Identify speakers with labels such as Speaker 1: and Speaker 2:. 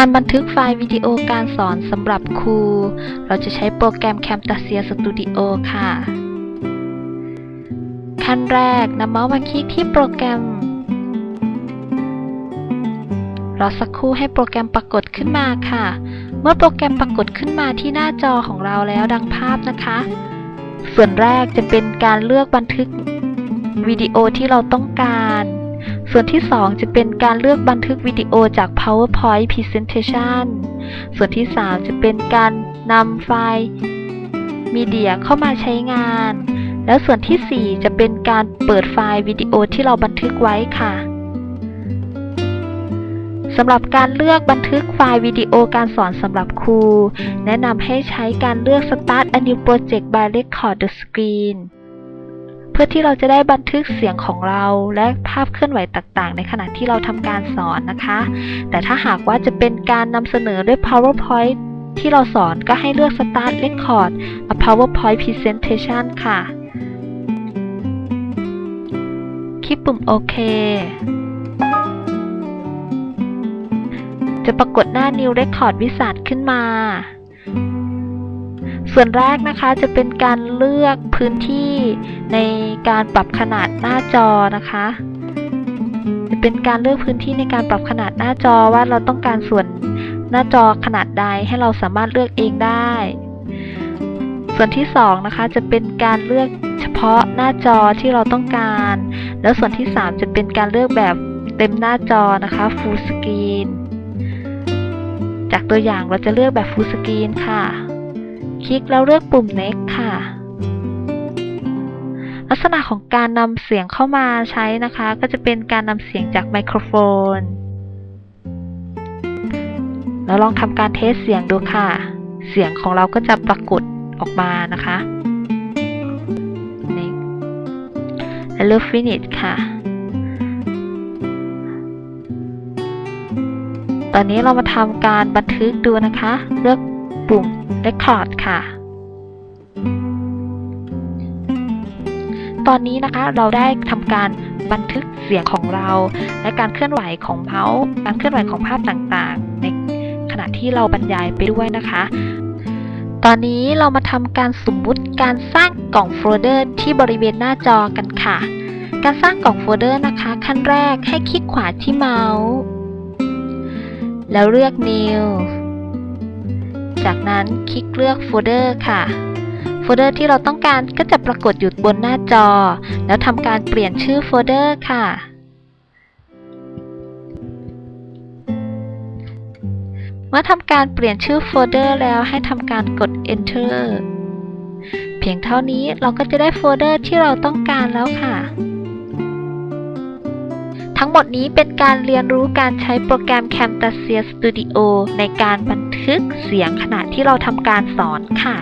Speaker 1: การบันทึกไฟล์วิดีโอการสอนสำหรับครู เราจะใช้โปรแกรม Camtasia Studio ค่ะ ขั้นแรกนำเมาส์มาคลิกที่โปรแกรม รอสักครู่ให้โปรแกรมปรากฏขึ้นมาค่ะ เมื่อโปรแกรมปรากฏขึ้นมาที่หน้าจอของเราแล้วดังภาพนะคะ ส่วนแรกจะเป็นการเลือกบันทึกวิดีโอที่เราต้องการ ส่วนที่ 2 จะเป็นการเลือกบันทึกวิดีโอจาก PowerPoint Presentation ส่วนที่ 3 จะเป็นการนำไฟล์มีเดียเข้ามาใช้งาน แล้วส่วนที่ 4 จะเป็นการเปิดไฟล์วิดีโอที่เราบันทึกไว้ค่ะสำหรับการเลือกบันทึกไฟล์วิดีโอการสอนสำหรับครู แนะนำให้ใช้การเลือก Start a new project by record the screen พื่อที่เราจะได้บันทึกเสียงของเราและภาพเคลื่อนไหวต่างๆ ในขณะที่เราทำการสอนนะคะ แต่ถ้าหากว่าจะเป็นการนำเสนอด้วย PowerPoint ที่เราสอนก็ให้เลือก Start Record a PowerPoint Presentation ค่ะ คลิกปุ่มโอเคจะปรากฏหน้า New Record Wizard ขึ้นมา ส่วนแรกนะคะจะเป็นการเลือกพื้นที่ในการปรับขนาดหน้าจอนะคะจะเป็นการเลือกพื้นที่ในการปรับขนาดหน้าจอว่าเราต้องการส่วนหน้าจอขนาดใดให้เราสามารถเลือกเองได้ ส่วนที่2นะคะจะเป็นการเลือกเฉพาะหน้าจอที่เราต้องการ แล้วส่วนที่ 3 จะเป็นการเลือกแบบเต็มหน้าจอนะคะ Full Screen จากตัวอย่างเราจะเลือกแบบ Full Screen ค่ะ คลิกแล้วเลือกปุ่ม Next ค่ะ ลักษณะของการนำเสียงเข้ามาใช้นะคะ ก็จะเป็นการนำเสียงจากไมโครโฟน แล้วลองทำการเทสเสียงดูค่ะ เสียงของเราก็จะปรากฏออกมานะคะนี่แล้วเลือก Finish ค่ะตอนนี้เรามาทำการบันทึกดูนะคะ เลือก ปุ่ม Record ค่ะ ตอนนี้นะคะเราได้ทำการบันทึกเสียงของเรา และการเคลื่อนไหวของเมาส์การเคลื่อนไหวของภาพต่างๆ ในขณะที่เราบรรยายไปด้วยนะคะ ตอนนี้เรามาทำการสมมุติการสร้างกล่องโฟลเดอร์ที่บริเวณหน้าจอกันค่ะ การสร้างกล่องโฟลเดอร์นะคะ ขั้นแรกให้คลิกขวาที่เมาส์ แล้วเลือก New นั้นคลิกเลือกโฟลเดอร์ค่ะ โฟลเดอร์ที่เราต้องการก็จะปรากฏอยู่บนหน้าจอ แล้วทำการเปลี่ยนชื่อโฟลเดอร์ค่ะ เมื่อทำการเปลี่ยนชื่อโฟลเดอร์แล้วให้ทำการกด Enter เพียงเท่านี้เราก็จะได้โฟลเดอร์ที่เราต้องการแล้วค่ะทั้งหมดนี้เป็นการเรียนรู้การใช้โปรแกรม Camtasia Studio ในการบัน ทึกเสียงขณะที่เราทำการสอนค่ะ